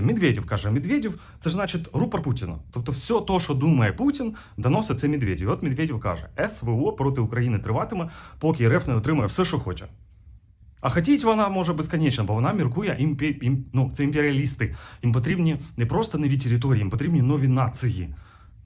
Далі Медведєв каже: Медведєв це ж значить рупор Путіна. Тобто, все то, що думає Путін, доносить це Медведєв. І От Медведєв каже: СВО проти України триватиме, поки РФ не отримає все, що хоче. А хотіть вона може безконечно, бо вона міркує імпі... ім... ну, це імперіалісти. Їм потрібні не просто нові території, їм потрібні нові нації.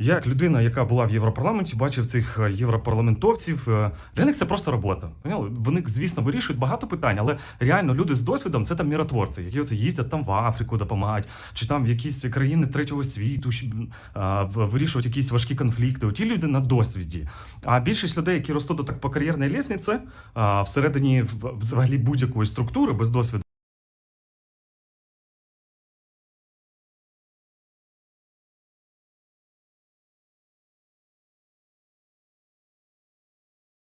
Я, як людина, яка була в Європарламенті, бачив цих е, європарламентовців. е, Для них це просто робота. Поняли? Вони, звісно, вирішують багато питань, але реально люди з досвідом це там міротворці, які от їздять там в Африку допомагають, чи там в якісь країни третього світу вирішують якісь важкі конфлікти. Оті люди на досвіді. А більшість людей, які ростуть так по кар'єрній лісниці, а, всередині взагалі будь-якої структури без досвіду.